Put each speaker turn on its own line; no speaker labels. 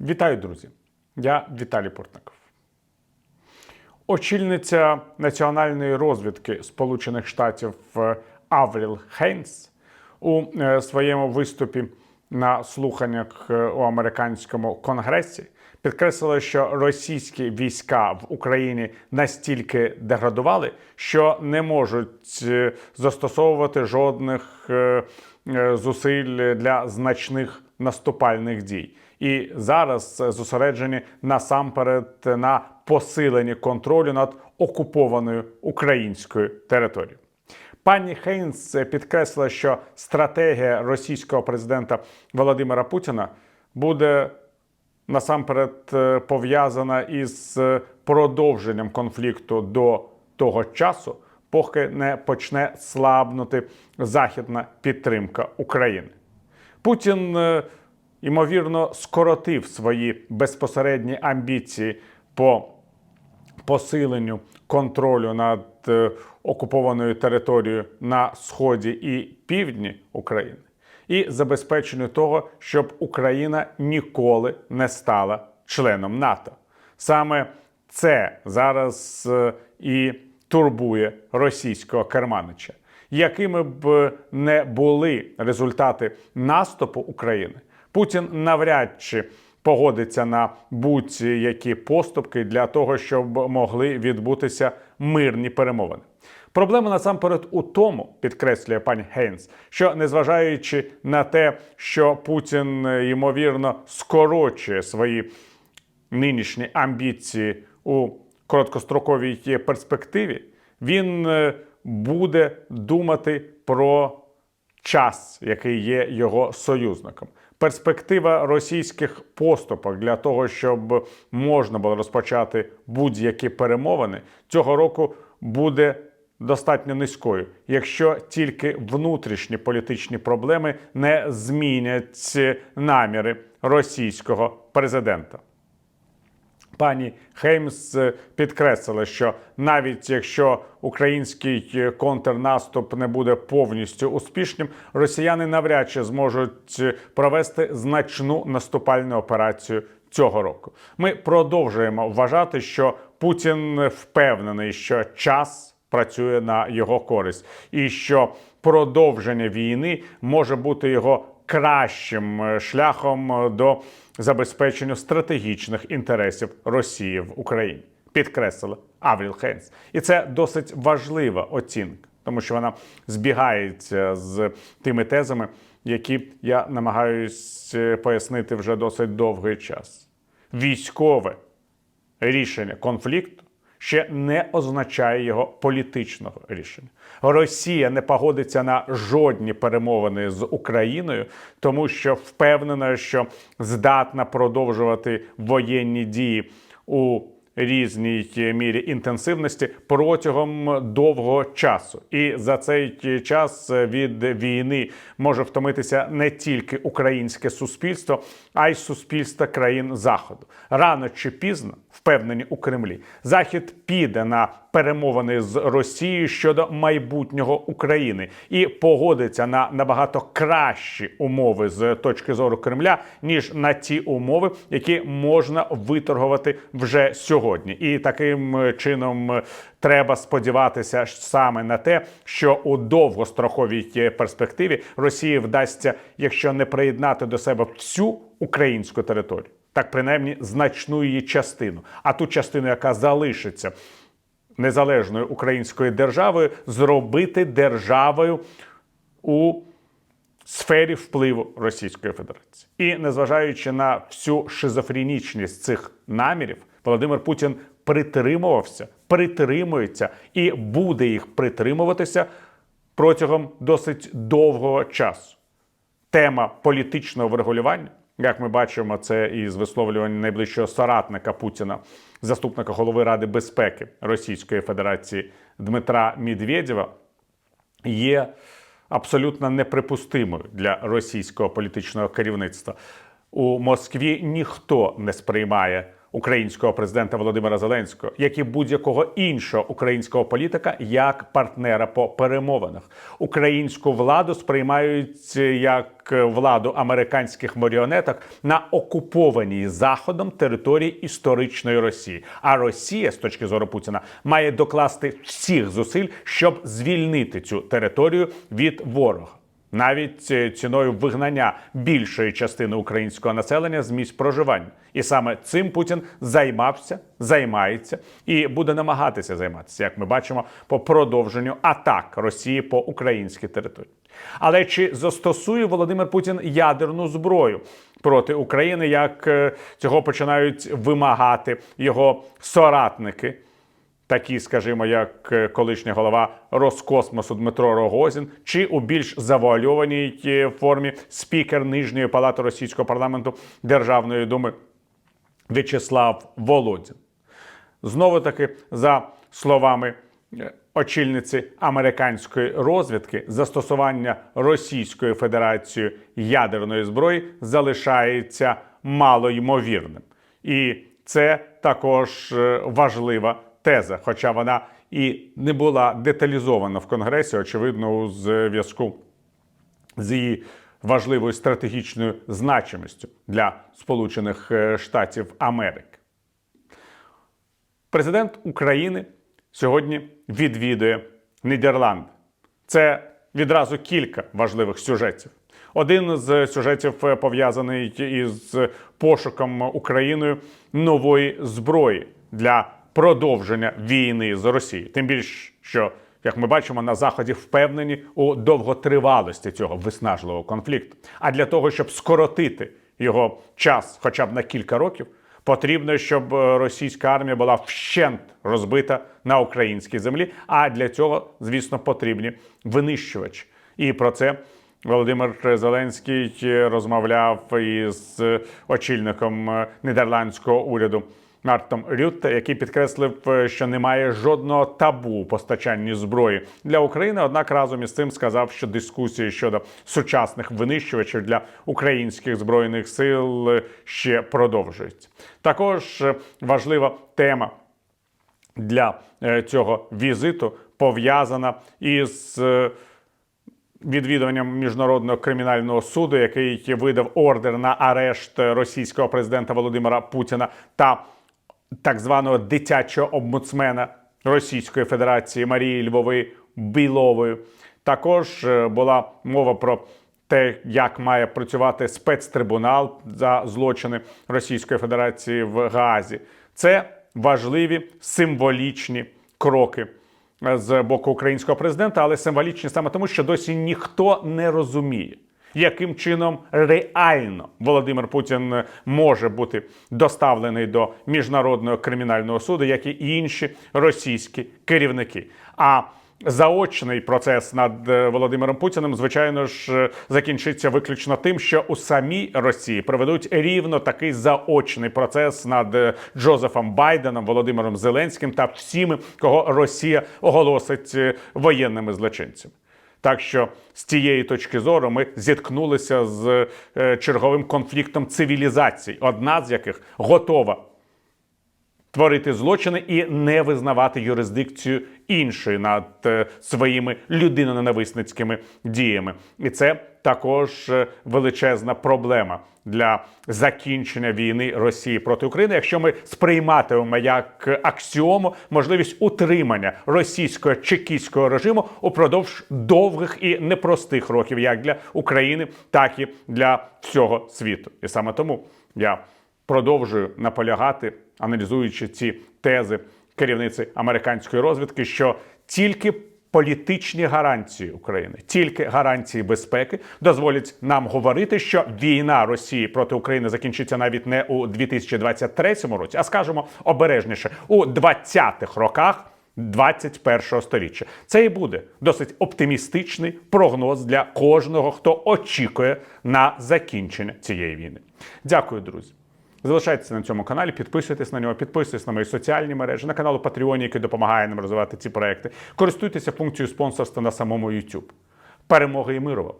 Вітаю, друзі! Я Віталій Портников. Очільниця національної розвідки Сполучених Штатів Авріл Хейнс у е, своєму виступі на слуханнях е, у американському конгресі підкреслила, що російські війська в Україні настільки деградували, що не можуть е, застосовувати жодних зусиль для значних наступальних дій. І зараз зосереджені насамперед на посиленні контролю над окупованою українською територією. Пані Хейнс підкреслила, що стратегія російського президента Володимира Путіна буде насамперед е, пов'язана із е, продовженням конфлікту до того часу, поки не почне слабнути західна підтримка України. Путін, е, ймовірно, скоротив свої безпосередні амбіції по посиленню контролю над е, окупованою територією на сході і півдні України і забезпеченню того, щоб Україна ніколи не стала членом НАТО. Саме це зараз е, і турбує російського керманича. Якими б не були результати наступу України, Путін навряд чи погодиться на будь-які поступки для того, щоб могли відбутися мирні перемовини. Проблема насамперед у тому, підкреслює пані Гейнс, що незважаючи на те, що Путін ймовірно скорочує свої нинішні амбіції у короткостроковій перспективі, він е, буде думати про час, який є його союзником. Перспектива російських поступок для того, щоб можна було розпочати будь-які перемовини, цього року буде достатньо низькою, якщо тільки внутрішні політичні проблеми не змінять наміри російського президента. Пані Хеймс е, підкреслила, що навіть якщо український е, контрнаступ не буде повністю успішним, росіяни навряд чи зможуть е, провести значну наступальну операцію цього року. Ми продовжуємо вважати, що Путін впевнений, що час працює на його користь, і що продовження війни може бути його кращим е, шляхом е, до забезпечення стратегічних інтересів Росії в Україні. Підкреслила Авріл Хейнс. І це досить важлива оцінка, тому що вона збігається з тими тезами, які я намагаюсь е, пояснити вже досить довгий час. Військове рішення конфлікту ще не означає його політичного рішення. Росія не погодиться на жодні перемовини з Україною, тому що впевнена, що здатна продовжувати воєнні дії у різній мірі інтенсивності протягом довгого часу, і за цей час від війни може втомитися не тільки українське суспільство, а й суспільство країн Заходу. Рано чи пізно, впевнені у Кремлі, Захід піде на перемовини з Росією щодо майбутнього України і погодиться на набагато кращі умови з точки зору Кремля, ніж на ті умови, які можна виторгувати вже сьогодні. І таким чином треба сподіватися саме на те, що у довгостроковій перспективі Росії вдасться, якщо не приєднати до себе всю українську територію, так принаймні значну її частину, а ту частину, яка залишиться незалежною українською державою, зробити державою у сфері впливу Російської Федерації. І незважаючи на всю шизофренічність цих намірів, Володимир Путін притримувався, притримується і буде їх притримуватися протягом досить довгого часу. Тема політичного врегулювання, як ми бачимо, це із висловлювань найближчого соратника Путіна, заступника голови Ради безпеки Російської Федерації Дмитра Медведєва, є абсолютно неприпустимою для російського політичного керівництва. У Москві ніхто не сприймає українського президента Володимира Зеленського, як і будь-якого іншого українського політика, як партнера по перемовинах. Українську владу сприймають як владу американських маріонеток на окупованій заходом території історичної Росії. А Росія, з точки зору Путіна, має докласти всіх зусиль, щоб звільнити цю територію від ворога. Навіть е, ціною вигнання більшої частини українського населення з місць проживання, і саме цим Путін займався, займається і буде намагатися займатися, як ми бачимо, по продовженню атак Росії по українській території. Але чи застосує Володимир Путін ядерну зброю проти України, як е, цього починають вимагати його соратники? Такі, скажімо, як е, колишня голова Роскосмосу Дмитро Рогозін, чи у більш завуальованій е, формі спікер Нижньої палати російського парламенту Державної думи В'ячеслав Володін. Знову таки, за словами е, очільниці американської розвідки, застосування Російською Федерацією ядерної зброї залишається малоймовірним. І це також важлива теза, хоча вона і не була деталізована в Конгресі, очевидно, у зв'язку з її важливою стратегічною значимістю для Сполучених е, Штатів Америки. Президент України сьогодні відвідує Нідерланди. Це відразу кілька важливих сюжетів. Один з сюжетів е, пов'язаний із пошуком Україною нової зброї для продовження війни з Росією. Тим більше, що як ми бачимо, на заході впевнені у довготривалості цього виснажливого конфлікту. А для того, щоб скоротити його час, хоча б на кілька років, потрібно, щоб е, російська армія була вщент розбита на українській землі. А для цього, звісно, потрібні винищувачі. І про це Володимир Зеленський розмовляв із очільником е, нідерландського уряду. Мартом Рютте, який підкреслив, е, що немає жодного табу у постачанні зброї для України. Однак разом із цим сказав, що дискусії щодо сучасних винищувачів для українських збройних сил е, ще продовжуються. Також е, важлива тема для цього візиту пов'язана із. Відвідуванням міжнародного кримінального суду, який видав ордер на арешт російського президента Володимира Путіна та так званого дитячого омбудсмена Російської Федерації Марії Львової Білової. Також е, була мова про те, як має працювати спецтрибунал за злочини Російської Федерації в Гаазі. Це важливі символічні кроки. е, З боку українського президента, але символічні саме тому, що досі ніхто не розуміє, яким чином реально Володимир Путін може бути доставлений до міжнародного кримінального суду, як і інші російські керівники. А Заочний процес над е, Володимиром Путіним, звичайно ж, е, закінчиться виключно тим, що у самій Росії проведуть рівно такий заочний процес над е, Джозефом Байденом, Володимиром Зеленським та всіми, кого Росія оголосить воєнними злочинцями. Так що з цієї точки зору ми зіткнулися з е, черговим конфліктом цивілізацій, одна з яких готова творити злочини і не визнавати юрисдикцію іншої над е, своїми людиноненависницькими діями. І це також е, величезна проблема для закінчення війни Росії проти України, якщо ми сприйматимемо як аксіому можливість утримання російського чекістського режиму упродовж довгих і непростих років, як для України, так і для всього світу. І саме тому я продовжую наполягати, аналізуючи ці тези керівниці американської розвідки, що тільки політичні гарантії України, тільки гарантії безпеки дозволять нам говорити, що війна Росії проти України закінчиться навіть не у 2023 році, а скажімо обережніше у 20-х роках. 21-го сторіччя. Це і буде досить оптимістичний прогноз для кожного, хто очікує на закінчення цієї війни. Дякую, друзі. Залишайтеся на цьому каналі, підписуйтесь на нього, підписуйтесь на мої соціальні мережі, на канал Patreon, який допомагає нам розвивати ці проекти. Користуйтеся функцією спонсорства на самому YouTube. Перемоги і миру!